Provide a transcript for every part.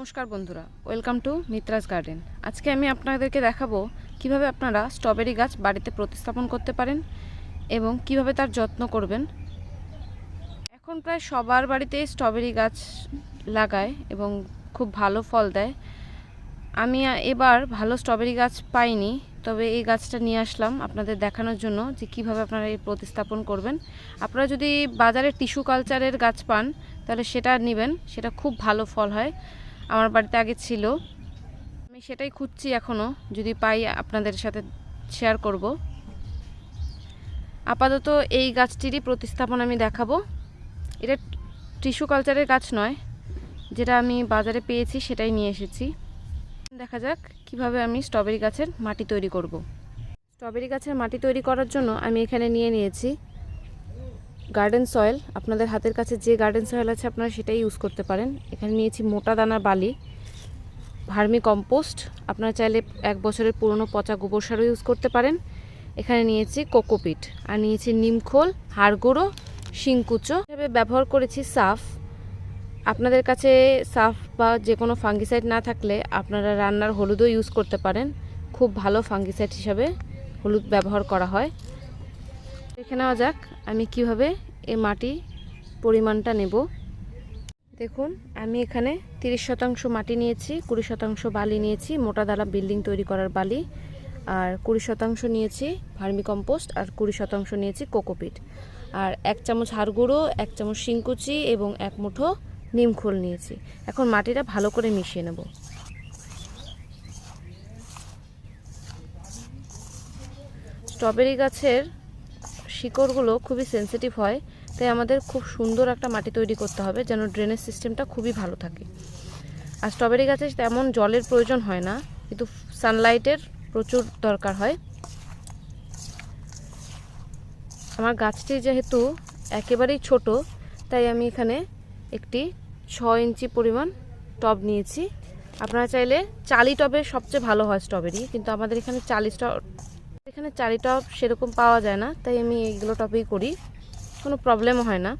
নমস্কার বন্ধুরা, welcome to মিত্রাস garden. আজকে আমি আপনাদেরকে দেখাবো কীভাবে আপনারা স্ট্রবেরি গাছ বাড়িতে প্রতিস্থাপন করতে পারেন এবং কীভাবে তার যত্ন করবেন। এখন প্রায় সবার বাড়িতে স্ট্রবেরি গাছ লাগায় এবং খুব ভালো ফল দেয়। আমি এবার ভালো স্ট্রবেরি গাছ পাইনি, তবে এই গাছটা নিয়ে আসলাম আপনাদের দেখানোর জন্য যে কীভাবে আপনারা এই প্রতিস্থাপন করবেন। আপনারা যদি বাজারে টিস্যু কালচারের গাছ পান, তাহলে সেটা নেবেন, সেটা খুব ভালো ফল হয়। আমার বাড়িতে আগে ছিল। আমি সেটাই খুঁজছি এখনও যদি পাই আপনাদের সাথে শেয়ার করব। আপাতত এই গাছটিরই প্রতিস্থাপন আমি দেখাবো। এটা টিস্যু কালচারের গাছ নয়, যেটা আমি বাজারে পেয়েছি সেটাই নিয়ে এসেছি। দেখা যাক কীভাবে আমি স্ট্রবেরি গাছের মাটি তৈরি করব। স্ট্রবেরি গাছের মাটি তৈরি করার জন্য আমি এখানে নিয়ে নিয়েছি গার্ডেন সয়েল, আপনাদের হাতের কাছে যে গার্ডেন সয়েল আছে আপনারা সেটাই ইউজ করতে পারেন। এখানে নিয়েছি মোটা দানার বালি, ভার্মি কম্পোস্ট, আপনারা চাইলে এক বছরের পুরনো পচা গোবর সারও ইউজ করতে পারেন। এখানে নিয়েছি কোকোপিট আর নিয়েছি নিমখোল হাড় গুঁড়ো, শিংকুচো। হিসেবে ব্যবহার করেছি সাফ। আপনাদের কাছে সাফ বা যে কোনো ফাঙ্গিসাইড না থাকলে আপনারা রান্নার হলুদও ইউজ করতে পারেন। খুব ভালো ফাঙ্গিসাইড হিসাবে হলুদ ব্যবহার করা হয়। দেখে নেওয়া যাক আমি কীভাবে এই মাটি পরিমাণটা নেব। দেখুন, আমি এখানে তিরিশ শতাংশ মাটি নিয়েছি, কুড়ি শতাংশ বালি নিয়েছি, মোটা দালা বিল্ডিং তৈরি করার বালি, আর কুড়ি শতাংশ নিয়েছি ভার্মি কম্পোস্ট আর কুড়ি শতাংশ নিয়েছি কোকোপিট। আর এক চামচ হাড় গুঁড়ো, এক চামচ শিংকুচি এবং এক মুঠো নিমখোল নিয়েছি। এখন মাটিটা ভালো করে মিশিয়ে নেব। স্ট্রবেরি গাছের শিকড়গুলো খুবই সেন্সিটিভ হয়, তাই আমাদের খুব সুন্দর একটা মাটি তৈরি করতে হবে যেন ড্রেনেজ সিস্টেমটা খুবই ভালো থাকে। আর স্ট্রবেরি গাছে তেমন জলের প্রয়োজন হয় না, কিন্তু সানলাইটের প্রচুর দরকার হয়। আমার গাছটি যেহেতু একেবারেই ছোট, তাই আমি এখানে একটি ছ ইঞ্চি পরিমাণ টব নিয়েছি। আপনারা চাইলে চালি টবে সবচেয়ে ভালো হয় স্ট্রবেরি কিন্তু আমাদের এখানে টব এখানে চারি টব সেরকম পাওয়া যায় না, তাই আমি এইগুলো টবেই করি। কোনো প্রবলেমও হয় না।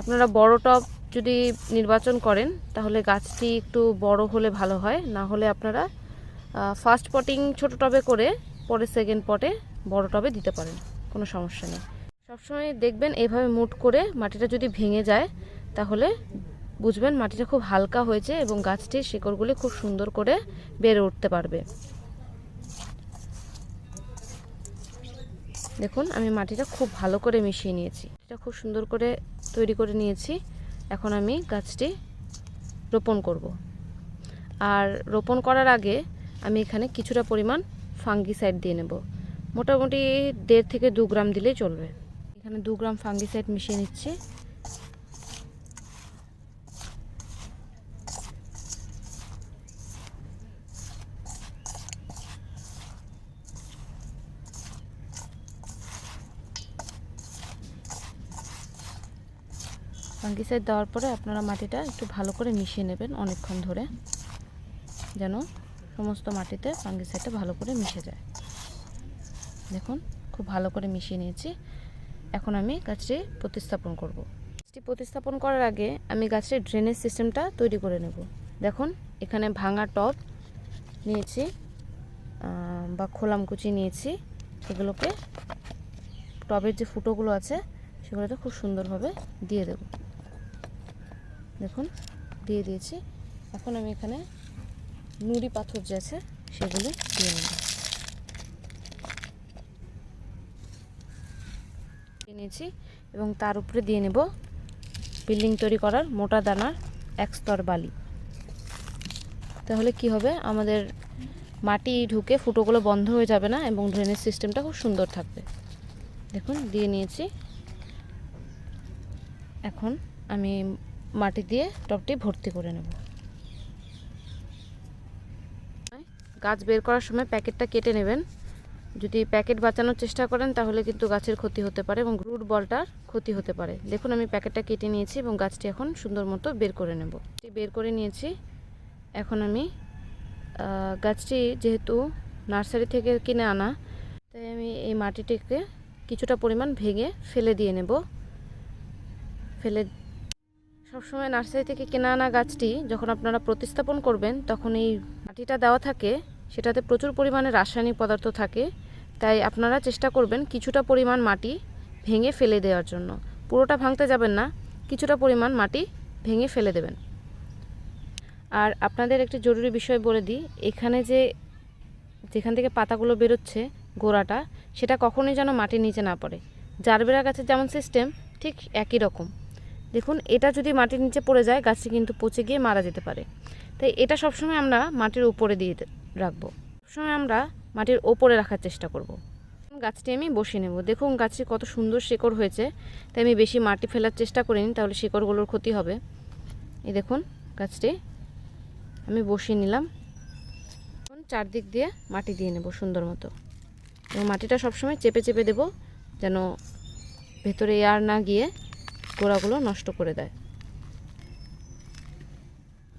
আপনারা বড় টব যদি নির্বাচন করেন, তাহলে গাছটি একটু বড় হলে ভালো হয়। না হলে আপনারা ফার্স্ট পটিং ছোট টবে করে, পরে সেকেন্ড পটে বড় টবে দিতে পারেন। কোনো সমস্যা নেই। সবসময় দেখবেন এইভাবে মুট করে মাটিটা যদি ভেঙে যায়, তাহলে বুঝবেন মাটিটা খুব হালকা হয়েছে এবং গাছটির শিকড়গুলি খুব সুন্দর করে বেড়ে উঠতে পারবে। দেখুন, আমি মাটিটা খুব ভালো করে মিশিয়ে নিয়েছি। এটা খুব সুন্দর করে তৈরি করে নিয়েছি। এখন আমি গাছটি রোপণ করব। আর রোপণ করার আগে আমি এখানে কিছুটা পরিমাণ ফাঙ্গিসাইড দিয়ে নেব। মোটামুটি দেড় থেকে দু গ্রাম দিলেই চলবে। এখানে দু গ্রাম ফাঙ্গিসাইড মিশিয়ে নিচ্ছি। ফাঙ্গিসাইড দেওয়ার পরে আপনারা মাটিটা একটু ভালো করে মিশিয়ে নেবেন অনেকক্ষণ ধরে, যেন সমস্ত মাটিতে ফাঙ্গিসাইডটা ভালো করে মিশে যায়। দেখুন, খুব ভালো করে মিশিয়ে নিয়েছি। এখন আমি গাছটি প্রতিস্থাপন করব। গাছটি প্রতিস্থাপন করার আগে আমি গাছের ড্রেনেজ সিস্টেমটা তৈরি করে নেব। দেখুন, এখানে ভাঙা টব নিয়েছি বা খোলামকুচি নিয়েছি। এগুলোকে টবের যে ফুটোগুলো আছে সেগুলোতে খুব সুন্দরভাবে দিয়ে দেবো। দেখুন, দিয়ে দিয়েছি। এখন আমি এখানে নুড়ি পাথর যে আছে, সেগুলো দিয়ে নেব। দিয়ে নিয়েছি এবং তার উপরে দিয়ে নেব বিল্ডিং তৈরি করার মোটা দানার এক স্তর বালি। তাহলে কি হবে? আমাদের মাটি ঢুকে ফুটোগুলো বন্ধ হয়ে যাবে না এবং ড্রেনেজ সিস্টেমটা খুব সুন্দর থাকবে। দেখুন, দিয়ে নিয়েছি। এখন আমি মাটি দিয়ে টবটি ভর্তি করে নেব। গাছ বের করার সময় প্যাকেটটা কেটে নেবেন। যদি প্যাকেট বাঁচানোর চেষ্টা করেন, তাহলে কিন্তু গাছের ক্ষতি হতে পারে এবং রুট বলটার ক্ষতি হতে পারে। দেখুন, আমি প্যাকেটটা কেটে নিয়েছি এবং গাছটি এখন সুন্দর মতো বের করে নেব। বের করে নিয়েছি। এখন আমি গাছটি যেহেতু নার্সারি থেকে কিনে আনা, তাই আমি এই মাটিটিকে কিছুটা পরিমাণ ভেঙে ফেলে দিয়ে নেব। ফেলে সবসময় নার্সারি থেকে কেনা আনা গাছটি যখন আপনারা প্রতিস্থাপন করবেন, তখন এই মাটিটা দেওয়া থাকে। সেটাতে প্রচুর পরিমাণে রাসায়নিক পদার্থ থাকে। তাই আপনারা চেষ্টা করবেন কিছুটা পরিমাণ মাটি ভেঙে ফেলে দেওয়ার জন্য। পুরোটা ভাঙতে যাবেন না, কিছুটা পরিমাণ মাটি ভেঙে ফেলে দেবেন। আর আপনাদের একটি জরুরি বিষয় বলে দিই, এখানে যে, যেখান থেকে পাতাগুলো বেরোচ্ছে গোড়াটা, সেটা কখনোই যেন মাটির নিচে না পড়ে। জারবেরা গাছের যেমন সিস্টেম ঠিক একই রকম। দেখুন, এটা যদি মাটির নিচে পড়ে যায়, গাছটি কিন্তু পচে গিয়ে মারা যেতে পারে। তাই এটা সবসময় আমরা মাটির উপরে দিয়ে রাখব। সবসময় আমরা মাটির ওপরে রাখার চেষ্টা করব। গাছটি আমি বসিয়ে নেব। দেখুন, গাছটি কত সুন্দর শিকড় হয়েছে। তাই আমি বেশি মাটি ফেলার চেষ্টা করিনি, তাহলে শিকড়গুলোর ক্ষতি হবে। এই দেখুন, গাছটি আমি বসিয়ে নিলাম। এখন চারদিক দিয়ে মাটি দিয়ে নেব সুন্দর মতো। এবং মাটিটা সবসময় চেপে চেপে দেব, যেন ভেতরে এয়ার না গিয়ে গোড়াগুলো নষ্ট করে দেয়।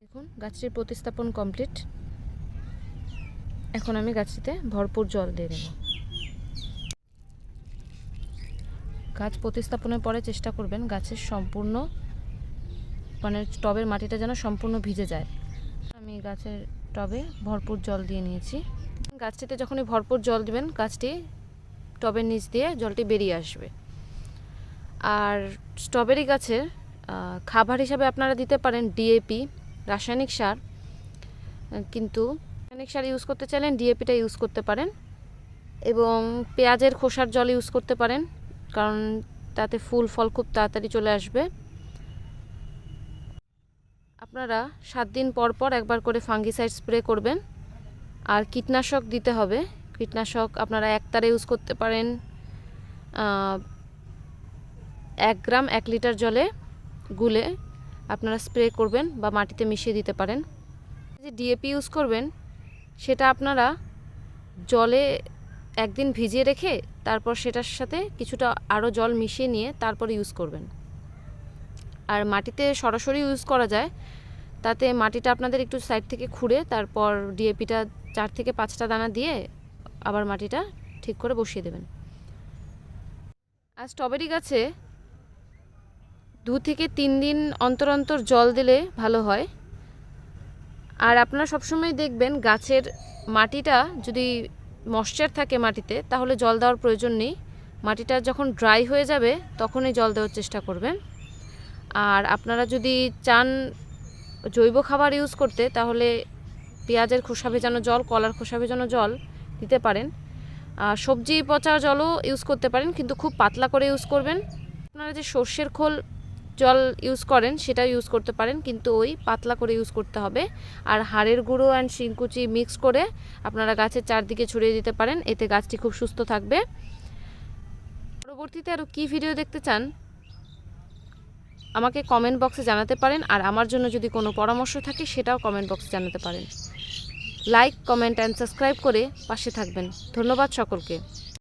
দেখুন, গাছটির প্রতিস্থাপন কমপ্লিট। এখন আমি গাছটিতে ভরপুর জল দিয়ে দেব। গাছ প্রতিস্থাপনের পরে চেষ্টা করবেন গাছের সম্পূর্ণ মানে টবের মাটিটা যেন সম্পূর্ণ ভিজে যায়। আমি গাছের টবে ভরপুর জল দিয়ে নিয়েছি। গাছটিতে যখনই ভরপুর জল দিবেন, গাছটি টবের নিচ দিয়ে জলটি বেরিয়ে আসবে। আর স্ট্রবেরি গাছের খাবার হিসাবে আপনারা দিতে পারেন ডিএপি রাসায়নিক সার। কিন্তু রাসায়নিক সার ইউজ করতে চাইলেন ডিএপিটা ইউজ করতে পারেন। এবং পেঁয়াজের খোসার জল ইউজ করতে পারেন, কারণ তাতে ফুল, ফল খুব তাড়াতাড়ি চলে আসবে। আপনারা সাত দিন পর পর একবার করে ফাঙ্গিসাইড স্প্রে করবেন। আর কীটনাশক দিতে হবে। কীটনাশক আপনারা একতারে ইউজ করতে পারেন। এক গ্রাম এক লিটার জলে গুলে আপনারা স্প্রে করবেন বা মাটিতে মিশিয়ে দিতে পারেন। যে ডিএপি ইউজ করবেন, সেটা আপনারা জলে একদিন ভিজিয়ে রেখে তারপর সেটার সাথে কিছুটা আরও জল মিশিয়ে নিয়ে তারপর ইউজ করবেন। আর মাটিতে সরাসরি ইউজ করা যায়, তাতে মাটিটা আপনাদের একটু সাইড থেকে খুঁড়ে তারপর ডিএপিটা চার থেকে পাঁচটা দানা দিয়ে আবার মাটিটা ঠিক করে বসিয়ে দেবেন। আর স্ট্রবেরি গাছে দু থেকে তিন দিন অন্তর অন্তর জল দিলে ভালো হয়। আর আপনারা সবসময় দেখবেন গাছের মাটিটা যদি ময়শ্চার থাকে মাটিতে, তাহলে জল দেওয়ার প্রয়োজন নেই। মাটিটা যখন ড্রাই হয়ে যাবে, তখনই জল দেওয়ার চেষ্টা করবেন। আর আপনারা যদি চান জৈব খাবার ইউজ করতে, তাহলে পেঁয়াজের খোসা ভেজানো জল, কলার খোসা ভেজানো জল দিতে পারেন। আর সবজি পচা জলও ইউজ করতে পারেন, কিন্তু খুব পাতলা করে ইউজ করবেন। আপনারা যে সর্ষের খোল জল ইউজ করেন সেটা ইউজ করতে পারেন, কিন্তু ওই পাতলা করে ইউজ করতে হবে। আর হাড়ের গুঁড়ো অ্যান্ড শিংকুচি মিক্স করে আপনারা গাছের চারদিকে ছড়িয়ে দিতে পারেন, এতে গাছটি খুব সুস্থ থাকবে। পরবর্তীতে আরও কী ভিডিও দেখতে চান? আমাকে কমেন্ট বক্সে জানাতে পারেন, আর আমার জন্য যদি কোনো পরামর্শ থাকে, সেটাও কমেন্ট বক্সে জানাতে পারেন। লাইক কমেন্ট অ্যান্ড সাবস্ক্রাইব করে পাশে থাকবেন। ধন্যবাদ সকলকে।